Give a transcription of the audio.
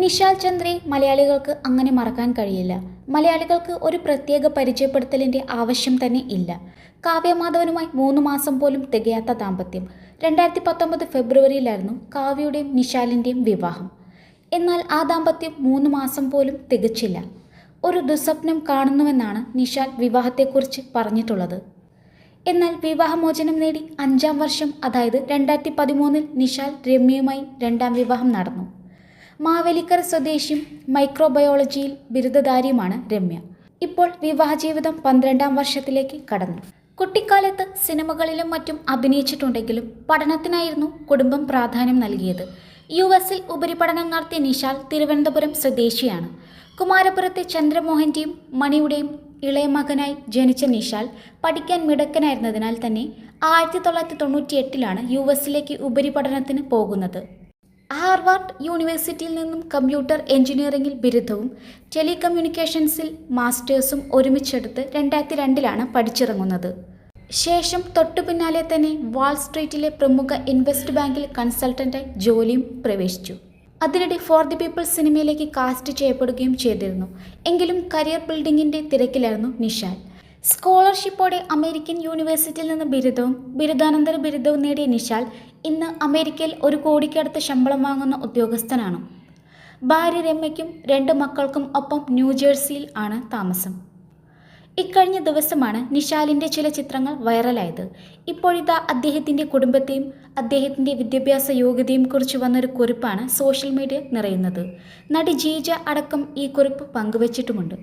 നിശാൽ ചന്ദ്രയെ മലയാളികൾക്ക് അങ്ങനെ മറക്കാൻ കഴിയില്ല. മലയാളികൾക്ക് ഒരു പ്രത്യേക പരിചയപ്പെടുത്തലിന്റെ ആവശ്യം തന്നെ ഇല്ല. കാവ്യമാധവനുമായി മൂന്ന് മാസം പോലും തികയാത്ത ദാമ്പത്യം. രണ്ടായിരത്തി പത്തൊമ്പത് ഫെബ്രുവരിയിലായിരുന്നു കാവ്യയുടെയും നിശാലിന്റെയും വിവാഹം. എന്നാൽ ആ ദാമ്പത്യം മൂന്ന് മാസം പോലും തികച്ചില്ല. ഒരു ദുസ്വപ്നം കാണുന്നുവെന്നാണ് നിശാൽ വിവാഹത്തെക്കുറിച്ച് പറഞ്ഞിട്ടുള്ളത്. എന്നാൽ വിവാഹമോചനം നേടി അഞ്ചാം വർഷം അതായത് രണ്ടായിരത്തി പതിമൂന്നിൽ നിശാൽ രമ്യയുമായി രണ്ടാം വിവാഹം നടന്നു. മാവേലിക്കര സ്വദേശിയും മൈക്രോബയോളജിയിൽ ബിരുദധാരിയുമാണ് രമ്യ. ഇപ്പോൾ വിവാഹ ജീവിതം പന്ത്രണ്ടാം വർഷത്തിലേക്ക് കടന്നു. കുട്ടിക്കാലത്ത് സിനിമകളിലും മറ്റും അഭിനയിച്ചിട്ടുണ്ടെങ്കിലും പഠനത്തിനായിരുന്നു കുടുംബം പ്രാധാന്യം നൽകിയത്. യു എസിൽ ഉപരിപഠനം നടത്തിയ നിഷാൽ തിരുവനന്തപുരം സ്വദേശിയാണ്. കുമാരപുരത്തെ ചന്ദ്രമോഹന്റെയും മണിയുടെയും ഇളയ മകനായി ജനിച്ച നിഷാൽ പഠിക്കാൻ മിടുക്കനായിരുന്നതിനാൽ തന്നെ ആയിരത്തി തൊള്ളായിരത്തി തൊണ്ണൂറ്റി എട്ടിലാണ് യു എസിലേക്ക് ഉപരിപഠനത്തിന് പോകുന്നത്. ഹാർവാർഡ് യൂണിവേഴ്സിറ്റിയിൽ നിന്നും കമ്പ്യൂട്ടർ എഞ്ചിനീയറിംഗിൽ ബിരുദവും ടെലികമ്മ്യൂണിക്കേഷൻസിൽ മാസ്റ്റേഴ്സും ഒരുമിച്ചെടുത്ത് രണ്ടായിരത്തി രണ്ടിലാണ് പഠിച്ചിറങ്ങുന്നത്. ശേഷം തൊട്ടു പിന്നാലെ തന്നെ വാൾ സ്ട്രീറ്റിലെ പ്രമുഖ ഇൻവെസ്റ്റ് ബാങ്കിൽ കൺസൾട്ടന്റായി ജോലിയും പ്രവേശിച്ചു. അതിനിടെ ഫോർ ദി പീപ്പിൾ സിനിമയിലേക്ക് കാസ്റ്റ് ചെയ്യപ്പെടുകയും ചെയ്തിരുന്നു. എങ്കിലും കരിയർ ബിൽഡിങ്ങിന്റെ തിരക്കിലായിരുന്നു നിഷാൽ സ്കോളർഷിപ്പോടെ അമേരിക്കൻ യൂണിവേഴ്സിറ്റിയിൽ നിന്ന് ബിരുദവും ബിരുദാനന്തര ബിരുദവും നേടിയ നിഷാൽ ഇന്ന് അമേരിക്കയിൽ ഒരു കോടിക്കടുത്ത് ശമ്പളം വാങ്ങുന്ന ഉദ്യോഗസ്ഥനാണ്. ഭാര്യ രമ്യയ്ക്കും രണ്ട് മക്കൾക്കും ഒപ്പം ന്യൂജേഴ്സിയിൽ ആണ് താമസം. ഇക്കഴിഞ്ഞ ദിവസമാണ് നിഷാലിന്റെ ചില ചിത്രങ്ങൾ വൈറലായത്. ഇപ്പോഴിതാ അദ്ദേഹത്തിന്റെ കുടുംബത്തെയും അദ്ദേഹത്തിന്റെ വിദ്യാഭ്യാസ യോഗ്യതയും കുറിച്ച് വന്നൊരു കുറിപ്പാണ് സോഷ്യൽ മീഡിയ നിറയുന്നത്. നടി ജീജ അടക്കം ഈ കുറിപ്പ് പങ്കുവച്ചിട്ടുമുണ്ട്.